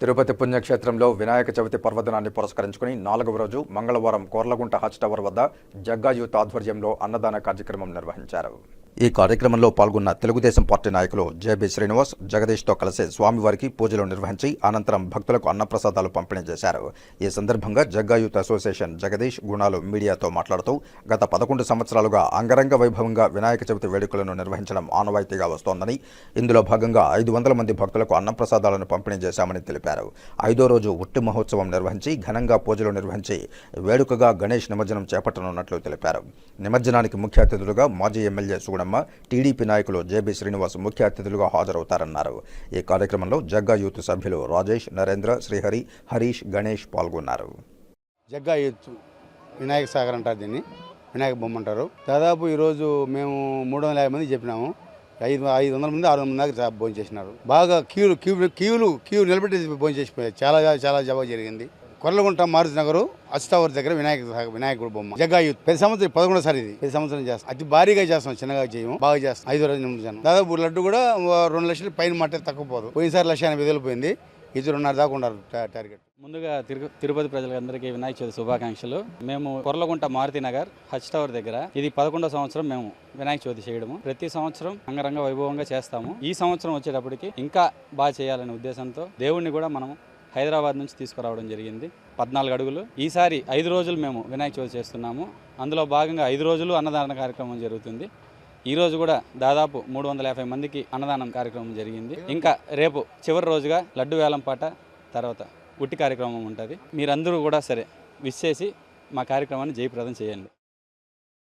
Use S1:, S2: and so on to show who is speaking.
S1: తిరుపతి పుణ్యక్షేత్రంలో వినాయక చవితి పర్వదినాన్ని పురస్కరించుకుని నాలుగవ రోజు మంగళవారం కోర్లగుంట హజ్ టవర్ వద్ద జగ్గా యూత్ ఆధ్వర్యంలో అన్నదాన కార్యక్రమం నిర్వహించారు. ఈ కార్యక్రమంలో పాల్గొన్న తెలుగుదేశం పార్టీ నాయకులు జేబీ శ్రీనివాస్ జగదీష్తో కలిసి స్వామివారికి పూజలు నిర్వహించి అనంతరం భక్తులకు అన్నప్రసాదాలు పంపిణీ చేశారు. ఈ సందర్భంగా జగ్గా యూత్ అసోసియేషన్ జగదీష్ గుణాలు మీడియాతో మాట్లాడుతూ గత పదకొండు సంవత్సరాలుగా అంగరంగ వైభవంగా వినాయక చవితి వేడుకలను నిర్వహించడం ఆనవాయితీగా వస్తోందని ఇందులో భాగంగా ఐదు వందల మంది భక్తులకు అన్నప్రసాదాలను పంపిణీ చేశామని తెలిపారు. ఐదో రోజు ఉట్టి మహోత్సవం నిర్వహించి ఘనంగా పూజలు నిర్వహించి వేడుకగా గణేష్ నిమజ్జనం చేపట్టనున్నట్లు తెలిపారు. నిమజ్జనానికి ముఖ్య అతిథులుగా మాజీ ఎమ్మెల్యే సుగుణమ్మ టీడీపీ నాయకులు జేబీ శ్రీనివాస్ ముఖ్య అతిథులుగా హాజరవుతారన్నారు. ఈ కార్యక్రమంలో జగ్గా యూత్ సభ్యులు రాజేష్ నరేంద్ర శ్రీహరి హరీష్ గణేష్ పాల్గొన్నారు.
S2: జగ్గా యూత్ వినాయక సాగర్ అంటారు దీన్ని. వినాయక బొమ్మ అంటారు. దాదాపు ఈరోజు మేము మూడు వందల యాభై మంది చెప్పినాము. ఐదు ఐదు వందల మంది ఆరు వందల మంది దాకా భోజనం చేసినారు. బాగా క్యూలు క్యూ క్యూలు క్యూ నిలబెట్టి భోజనం చేసిపోయారు. చాలా చాలా జవాబు జరిగింది. కొర్లగుంట మారుతి నగరు అస్తావర్ దగ్గర వినాయక వినాయకుడు బొమ్మ. జగ్గా ప్రతి సంవత్సరం పదకొండో సారి ఇది. ప్రతి సంవత్సరం చేస్తాం. అతి భారీగా చేస్తాం చిన్నగా చేయము బాగా చేస్తాం. ఐదు రోజుల నిమజ్జనం. దాదాపు లడ్డు కూడా రెండు లక్షలు పైన మాట తక్కువ పోదు పోయినసారి లక్ష ఎనభై వేలు పోయింది. ఇది రెండున్నర దాకా ఉన్నారు టార్గెట్.
S3: ముందుగా తిరు తిరుపతి ప్రజలందరికీ వినాయక చవితి శుభాకాంక్షలు. మేము కొర్లగుంట మారుతి నగర్ హచ్ టవర్ దగ్గర ఇది పదకొండో సంవత్సరం మేము వినాయక చవితి చేయడము. ప్రతి సంవత్సరం అంగరంగ వైభవంగా చేస్తాము. ఈ సంవత్సరం వచ్చేటప్పటికి ఇంకా బాగా చేయాలనే ఉద్దేశంతో దేవుణ్ణి కూడా మనం హైదరాబాద్ నుంచి తీసుకురావడం జరిగింది. పద్నాలుగు అడుగులు. ఈసారి ఐదు రోజులు మేము వినాయక చవితి చేస్తున్నాము. అందులో భాగంగా ఐదు రోజులు అన్నదాన కార్యక్రమం జరుగుతుంది. ఈరోజు కూడా దాదాపు మూడు వందల యాభై మందికి అన్నదానం కార్యక్రమం జరిగింది. ఇంకా రేపు చివరి రోజుగా లడ్డు వేలంపాట తర్వాత ఉట్టి కార్యక్రమం ఉంటుంది. మీరందరూ కూడా సరే విష్ చేసి మా కార్యక్రమాన్ని జయప్రదం చేయండి.